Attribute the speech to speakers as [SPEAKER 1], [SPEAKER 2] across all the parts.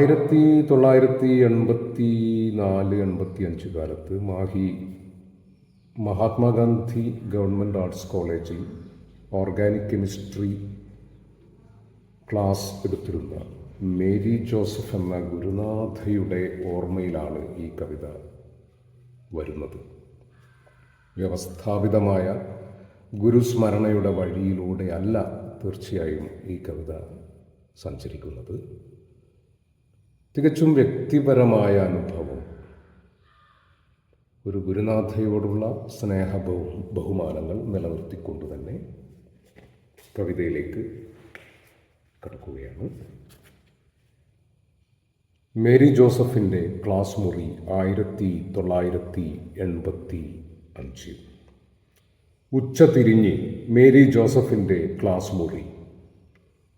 [SPEAKER 1] ആയിരത്തി തൊള്ളായിരത്തി എൺപത്തി നാല് എൺപത്തി അഞ്ച് കാലത്ത് മാഹി മഹാത്മാഗാന്ധി ഗവൺമെന്റ് ആർട്സ് കോളേജിൽ organic chemistry class എടുത്തിരുന്ന Mary Joseph എന്ന ഗുരുനാഥയുടെ ഓർമ്മയിലാണ് ഈ കവിത വരുന്നത്. വ്യവസ്ഥാപിതമായ ഗുരുസ്മരണയുടെ വഴിയിലൂടെ അല്ല തീർച്ചയായും ഈ കവിത സഞ്ചരിക്കുന്നത്. തികച്ചും വ്യക്തിപരമായ അനുഭവം. ഒരു ഗുരുനാഥയോടുള്ള സ്നേഹ ബഹു ബഹുമാനങ്ങൾ നിലനിർത്തിക്കൊണ്ട് തന്നെ കവിതയിലേക്ക് കടക്കുകയാണ്. മേരി ജോസഫിന്റെ ക്ലാസ് മുറി ആയിരത്തി തൊള്ളായിരത്തി എൺപത്തി അഞ്ച്. ഉച്ച തിരിഞ്ഞ് മേരി ജോസഫിന്റെ ക്ലാസ് മുറി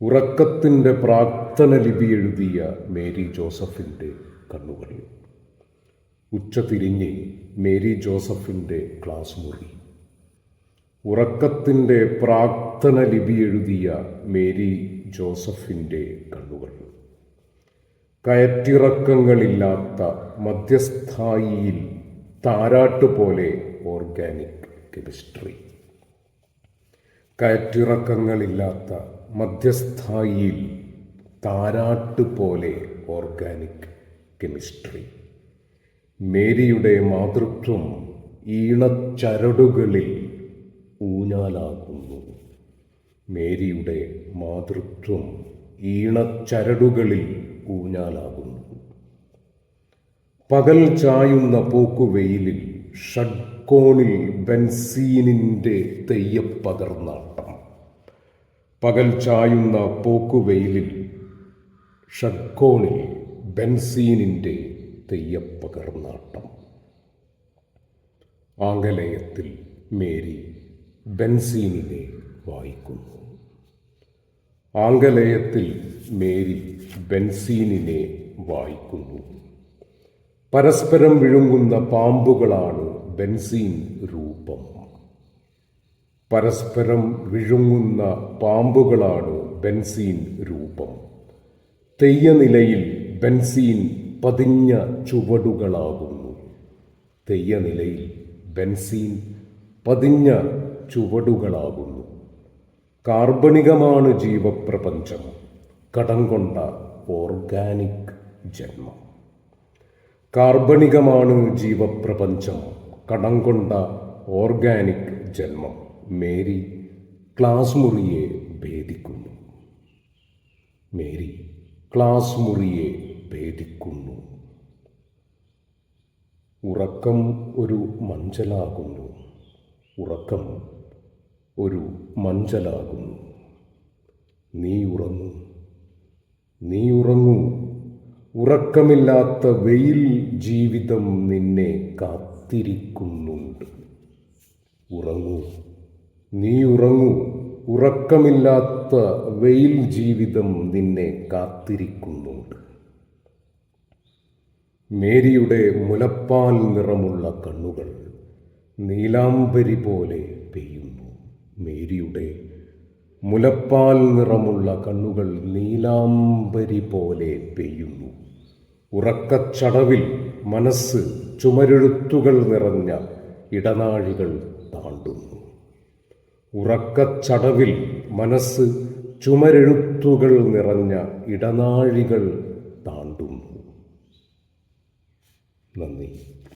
[SPEAKER 1] ഉറക്കത്തിന്റെ പ്രാർത്ഥന ലിപി എഴുതിയ മേരി ജോസഫിന്റെ കണ്ണുകൾ ഉച്ച തിരിഞ്ഞ് മേരി ജോസഫിന്റെ ക്ലാസ് മുറി. ഉറക്കത്തിന്റെ പ്രാർത്ഥന ലിപി എഴുതിയ മേരി ജോസഫിന്റെ കണ്ണുകൾ. കയറ്റിറക്കങ്ങളില്ലാത്ത മധ്യസ്ഥായിയിൽ താരാട്ട് പോലെ ഓർഗാനിക് കെമിസ്ട്രി. കയറ്റിറക്കങ്ങളില്ലാത്ത മധ്യസ്ഥായിയിൽ താരാട്ട് പോലെ ഓർഗാനിക് കെമിസ്ട്രി. മേരിയുടെ മാതൃത്വം ഈണച്ചരടുകളിൽ ഊഞ്ഞാലാകുന്നു. മേരിയുടെ മാതൃത്വം ഈണച്ചരടുകളിൽ ഊഞ്ഞാലാകുന്നു. പകൽ ചായുന്ന പോക്കുവെയിലിൽ ഷഡ്കോണിൽ ബെൻസീനിന്റെ തെയ്യപ്പകർന്നാട്ടം പകൽ ചായുന്ന പോക്കുവെയിലിൽ ഷഡ്കോണിൽ ബെൻസീനിന്റെ തെയ്യപ്പകർന്നാട്ടം ആംഗലേയത്തിൽ മേരി ബെൻസീനിനെ വായിക്കുന്നു. ആംഗലേയത്തിൽ മേരി ബെൻസീനിനെ വായിക്കുന്നു. പരസ്പരം വിഴുങ്ങുന്ന പാമ്പുകളാണ് ബെൻസീൻ രൂപം. പരസ്പരം വിഴുങ്ങുന്ന പാമ്പുകളാണ് ബെൻസീൻ രൂപം. തെയ്യനിലയിൽ ബെൻസീൻ പതിഞ്ഞ ചുവടുകളാകുന്നു. തെയ്യനിലയിൽ ബെൻസീൻ പതിഞ്ഞ ചുവടുകളാകുന്നു. കാർബണികമാണ് ജീവപ്രപഞ്ചം. കടം കൊണ്ട ഓർഗാനിക് ജന്മം. കാർബണികമാണ് ജീവപ്രപഞ്ചം. കടം കൊണ്ട ഓർഗാനിക് ജന്മം. മേരി ക്ലാസ് മുറിയെ ഭേദിക്കുന്നു. മേരി ക്ലാസ് മുറിയെ ഭേദിക്കുന്നു. ഉറക്കം ഒരു മഞ്ചലാകുന്നു. ഉറക്കം ഒരു മഞ്ചലാകുന്നു. നീ ഉറങ്ങൂ. നീ ഉറങ്ങൂ. ഉറക്കമില്ലാത്ത വെയിൽ ജീവിതം നിന്നെ കാത്തിരിക്കുന്നുണ്ട്. ഉറങ്ങൂ. നീ ഉറങ്ങൂ. ഉറക്കമില്ലാത്ത വെയിൽ ജീവിതം നിന്നെ കാത്തിരിക്കുന്നുണ്ട്. മേരിയുടെ മുലപ്പാൽ നിറമുള്ള കണ്ണുകൾ നീലാംബരി പോലെ പെയ്യുന്നു. മേരിയുടെ മുലപ്പാൽ നിറമുള്ള കണ്ണുകൾ നീലാംബരി പോലെ പെയ്യുന്നു. ഉറക്കച്ചടവിൽ മനസ്സ് ചുമരെഴുത്തുകൾ നിറഞ്ഞ ഇടനാഴികൾ താണ്ടുന്നു. ഉറക്കച്ചടവിൽ മനസ്സ് ചുമരെഴുത്തുകൾ നിറഞ്ഞ ഇടനാഴികൾ താണ്ടുന്നു. നന്ദി.